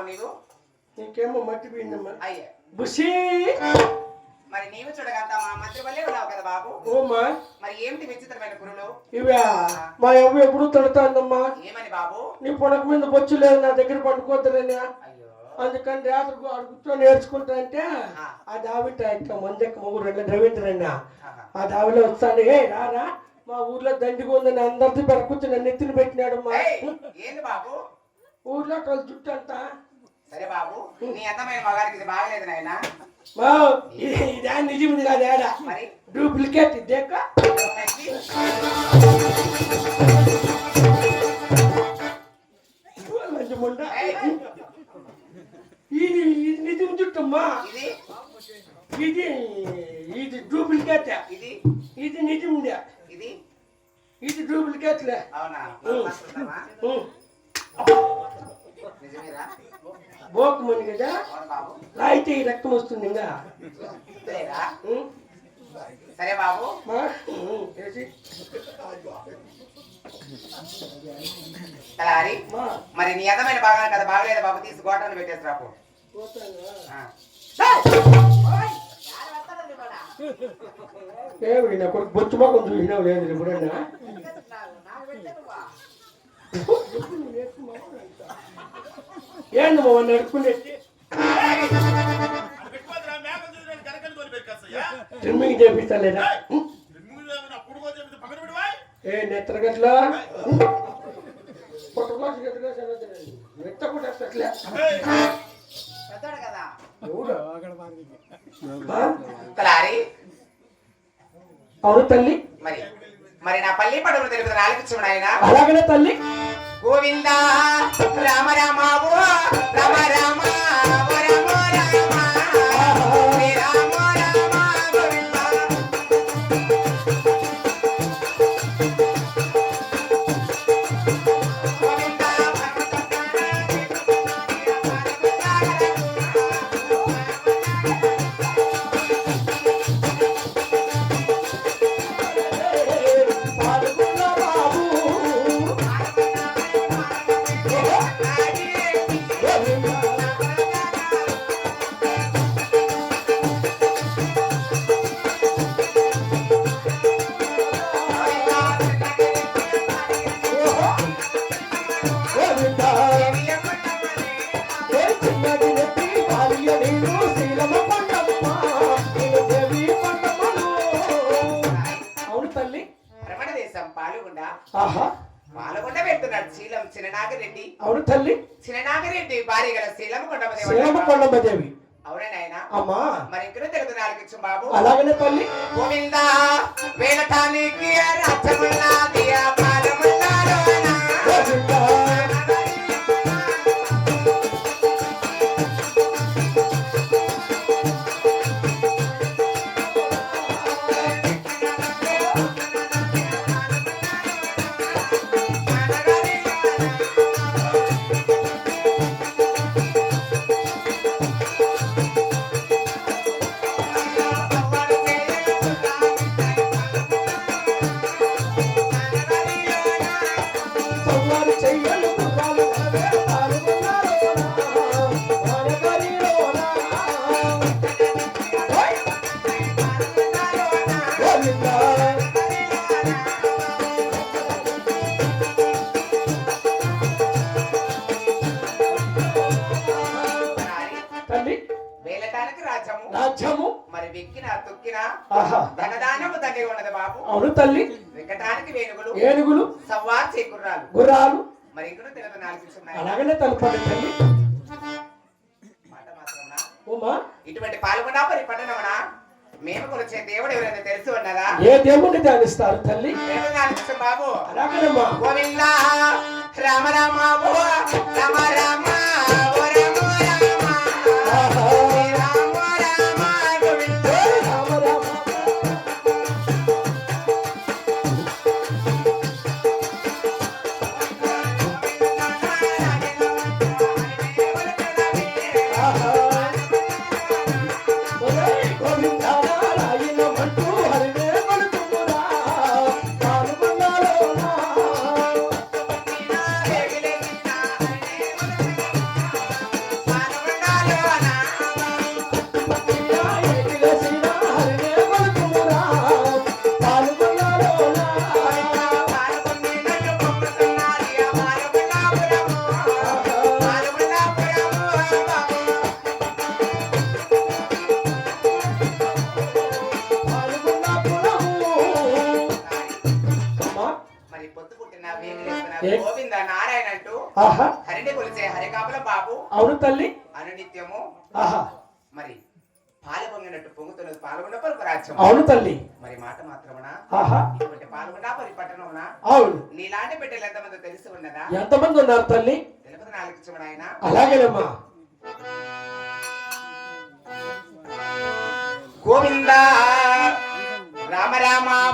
బాబు నీవు? నీకేమో అయ్యా. బుషి! మరి నీవు చూడగంత మా మంత్రి వల్లే ఉన్నావు కదా బాబు. ఓమా మరి ఏమిటి విచిత్రమైన గురులు? ఇవా మా అవ్వ ఎప్పుడు తడుతాందమ్మా? ఏమని బాబు? నీ పొడక మీద బొచ్చు లేదు నా దగ్గర పండుకోద్దరని అందుకని రాత్రి కూర్చొని నేర్చుకుంటా అంటే ఆ. దావిట ఇంకా మందెక్క మొగుడు రెండు రవీంద్రన్న ఆహా. ఆ దావిలో వస్తాను ఏ రారా మా ఊర్లో దండిగా ఉందని అందరిది పెరకొచ్చి నన్ను ఎత్తిన పెట్టినాడు మా ఏయ్, ఏంది బాబు? ఊర్లో వాళ్ళ జుట్టు అంతా సరే బాబు నీ అందమైన మగారికి ఇది బాగలేదు నాయనా. ఇది ఇదే నిజమిది కాదు ఏడా? మరి? డూప్లికేట్ ఇదేక ఇది ఇది నిజం జుట్టమ్మా ఇది? ఇది ఇది డూప్లికేట్. ఇది? ఇది నిజందే ఇది? ఇది డూప్లికేట్లే. అవునా? బోకమని కదా? రాయితే ఈ రక్తం వస్తుంది ఇంకా. సరే బాబు. తలారి మరి నీ అందమైన బాగా కదా బాగలేదు బాబు తీసి గోటాన్ని పెట్టేసి రాపు. నా కొడుకు బొచ్చు మొక్కం చూసినావు లేదు ఎప్పుడన్నా ఏంది మా నడుపుకునే పెట్టుకోవద్దురా, మేకలు చూసినట్టు కనకలు కొని పెట్టుకొస్తాయా? స్విమ్మింగ్ చేపిస్తలేదా. ఏ నెత్తరగట్లా మెత్త అవును తల్లి. మరి మరి నా పల్లి పడుగులు తెలుపుతున్న ఆలకించు ఆయన. అలాగనే తల్లి. గోవిందా రామ రామ రామ రామ. తల్లి? రమణ దేశం పాల్గొండ. ఆహా. పాల్గొండ పెడుతున్నాడు శీలం చిన్ననాగరెడ్డి. అవును తల్లి. చిన్ననాగరెడ్డి భార్య గల శీలం శీలమ కొండ పండమ్మదేవి అవునా నాయన? అమ్మా. మరి ఇక్కడ తెలుగుతున్న ఆలకించు బాబు. అలాగనే తల్లి? గోవింద వేలటానికి రచ్చమున్నది ఆ పాలమున్నాలోన. అవును తల్లి. ఏనుగులు గుర్రాలు. అలాగనే తలుపాలి తల్లి. ఇటువంటి పాల్గొన్నా మరి మేము కొలిచే దేవుడు ఎవరైనా తెలుసు అన్నదా ఏ దేవుడిని ధ్యానిస్తారు తల్లి? రామ రామ రామ రామ. హరిని బాబు. అవును తల్లి. అనునిత్యము. మరి పాలు పొంగినట్టు పొంగుతున్నది రాజ్యం. అవును తల్లి. మరి మాట ఇటువంటి పరి అవును. నీలాంటి బిడ్డలు ఎంతమంది తెలిసి ఉన్నదా? ఎంతమంది ఉన్నారు తల్లి? ఆయన. అలాగేనమ్మా. గోవిందా. రామ రామా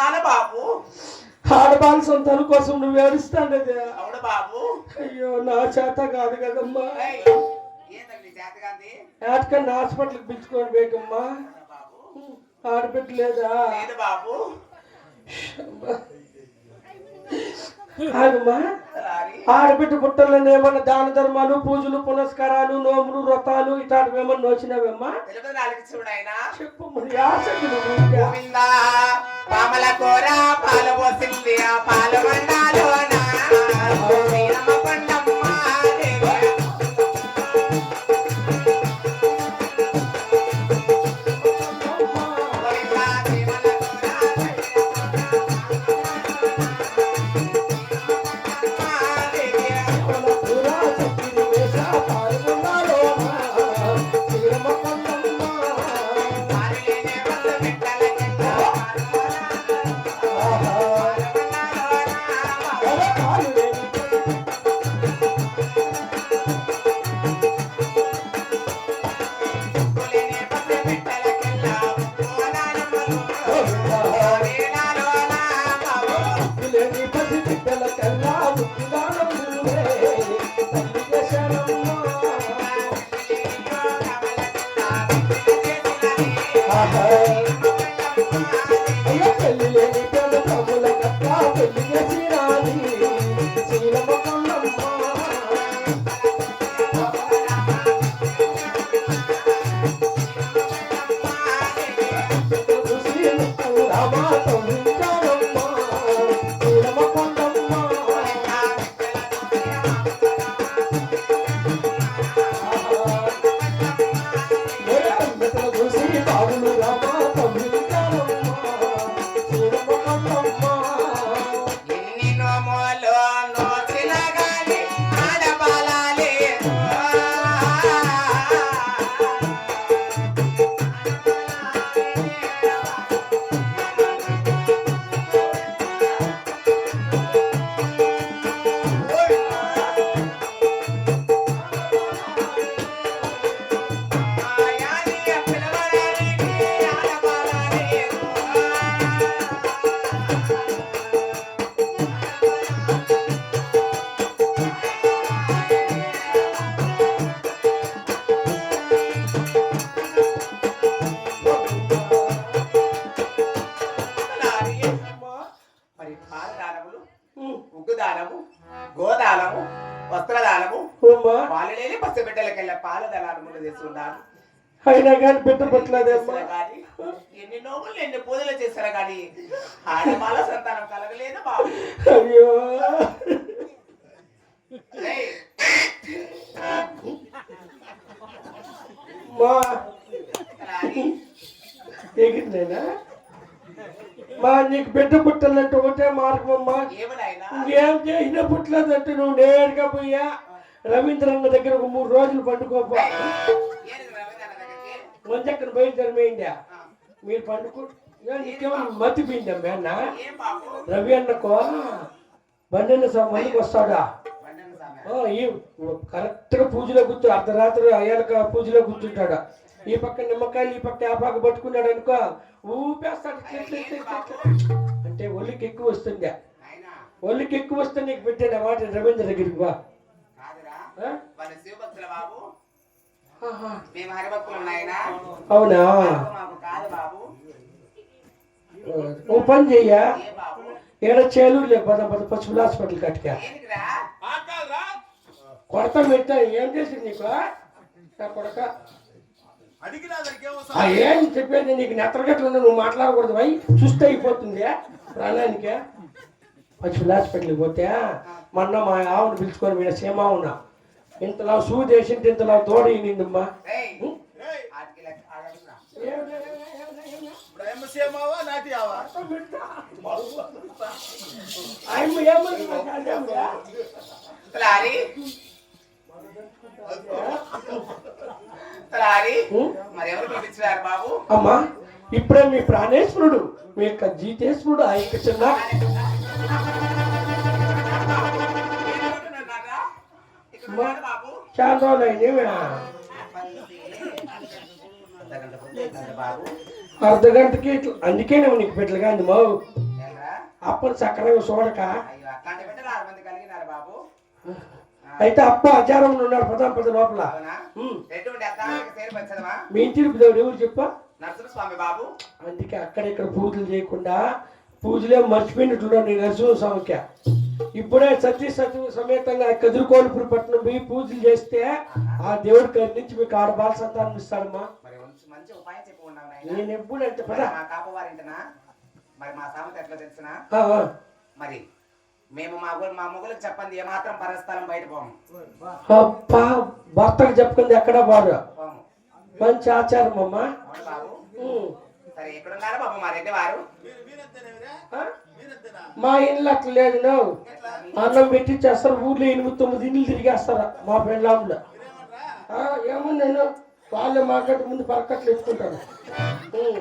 ఏడుస్తున్నాను బాబు ఆడబాల సొంతాల కోసం నువ్వు ఏడుస్తాను అవును బాబు? అయ్యో నా చేత కాదు కదమ్మా. ఏటకండి హాస్పిటల్కి పిలుచుకొని బేకమ్మా ఆడబిడ్డ లేదా? బాబు. ఆగమ్మా. ఆడబిడ్డ పుట్టలని ఏమన్నా దాన ధర్మాలు పూజలు పునస్కారాలు నోములు వ్రతాలు ఇట్లాంటివి ఏమన్నా నోచినవేమ్మా చెప్పు పాలు పోసింది ఆ పాలు Oh, అయినా కానీ ఎన్ని నోములు ఎన్ని పూజలు చేశారు కానీ ఆడమాల సంతానం కలగలేదు బాబు? అయ్యో. మా. ఎగిరినేనా? మా నీకు బిడ్డ పుట్టాలంటే ఒకటే మార్గం అమ్మా? ఇంకేం చేసినా పుట్టలేదంటే నువ్వు నేరుగా పోయా రవీంద్రన్న దగ్గర ఒక మూడు రోజులు పండుకోపో? మంచక్కన బయలుదేరమేయిందా ఆ, మీరు పండుకో. నీకేమన్నా మతిపోయిందమ్మా అన్న? రవి అన్నకో. బండిన మందికి వస్తాడా? వండను సామె. ఆ, ఈ కరెక్ట్గా పూజలో కూర్చో. అర్ధరాత్రి అయ్యాక పూజలో కూర్చుంటాడు. ఈ పక్క నిమ్మకాయలు ఈ పక్క ఆపాక పట్టుకున్నాడు అనుకో ఊపేస్తాడు. అంటే ఒళ్ళుకి ఎక్కువ నాయనా, ఒళ్ళుకి ఎక్కువ వస్తే నీకు పెట్టాను మాట రవీంద్ర దగ్గరికి ఆ? వాళ్ళ శివభక్తుల బాబు. మేము హరిభక్తులం నాయనా అవునా మాకు కాదు బాబు ఓ పని చెయ్యా ఏడ చేలు లే పద పద పశువుల హాస్పిటల్ కట్టుకా కొడతా పెట్టా ఏం చేసింది నీకు నా కొడక ఏం చెప్పేది నీకు? నెత్తరగట్లు నువ్వు మాట్లాడకూడదు భయ్ చూస్తే అయిపోతుంది ప్రాణానికి. పశువుల హాస్పిటల్కి పోతే మొన్న మా ఆవును పిలుచుకొని పోయిన సీమావున ఇంతలా సూది వేసింటే ఇంతలా తోడ నిందమ్మా అమ్మా ఇప్పుడే మీ ప్రాణేశ్వరుడు మీ యొక్క జీతేశ్వరుడు ఆ యొక్క చిన్న చాలా రోజులు అయింది అర్ధగంట ముందే ఉన్నాడు బాబు అర్ధ గంటకి ఇట్లా అందుకే నువ్వు నీకు పెట్టలుగా అంది మావు? అప్పుడు సక్రంగా చూడక. అయితే అప్ప ఆచారం ఉన్నాడు పదాం పద లోపల. మీ ఇంటికి దేవుడు ఎవరు చెప్ప? నరసింహస్వామి బాబు. అందుకే అక్కడ ఇక్కడ పూజలు చేయకుండా పూజలే మర్చిపోయినట్లు నీ నరసింహ స్వామికి ఇప్పుడే సతీ సతీ సమేతంగా కదురుకోలుపురి పట్టణం పోయి పూజలు చేస్తే ఆ దేవుడి గారి నుంచి మీకు ఆడ బాల సంతానం ఇస్తాడమ్మా. నేను ఎప్పుడు అంటే మరి మా సామెత ఎట్లా తెలిసిన. మరి మేము మా మా మొగులకు చెప్పండి ఏమాత్రం పరస్థలం బయట పోము. అబ్బా భర్తకు చెప్పుకుంది ఎక్కడ పోము. మంచి ఆచారం అమ్మా. బాబు. సరే ఎక్కడున్నారు బాబు? మా రెడ్డి వారు. మీరు మీరెంతనేవిరా ఆ? మీరెంతనా మా ఇల్లు అట్లా లేదు నువ్వు అన్నం పెట్టి చేస్తారు ఊర్లో ఎనిమిది తొమ్మిది ఇండ్లు తిరిగేస్తారా మా పెళ్ళాంలో ఏమో నేను వాళ్ళే మాట్లాడి ముందు పరకట్లు ఎత్తుకుంటాను ఉమ్.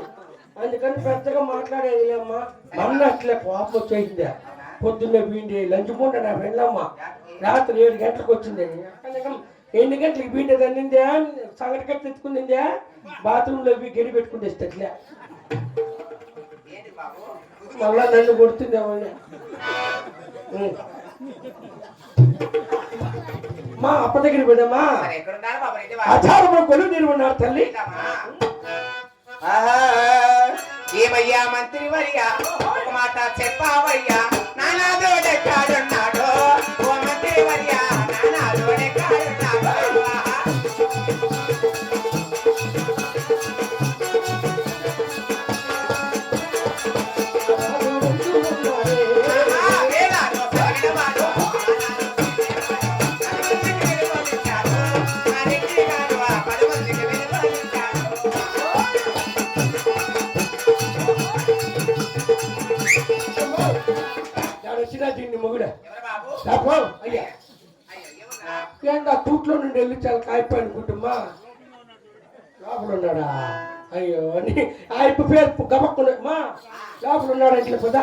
అందుకని పెద్దగా మాట్లాడేది లేమ్మా మొన్న అట్లే కోపం వచ్చేసిందే. పొద్దున్నే బీండి లంచ్ పూట నా పెళ్ళమ్మ? రాత్రి. ఏడు గంటలకు వచ్చింది. ఎన్ని గంటలకు బీండి తన్నిందే? సంగటి కట్టి ఎత్తుకుందిందే బాత్రూంలో గడి పెట్టుకుంటే బాబు మళ్ళా నన్ను కొడుతుంది అవన్నీ మా అప్ప దగ్గర రెడ్డి వారు ఆచారంలో కొలువు నిర్మన్నారు తల్లి. ఏమయ్యా మంత్రి వర్యా ఒక మాట చెప్పావయ్యా? నానా దోడెక్కాడున్నాడు ఓ మంత్రి వర్యా లోపల ఉన్నాడా? అయ్యో అని ఆ ఇప్పు పేరు గబక్కున్నా మా లోపల ఉన్నాడా ఇట్లా పదా?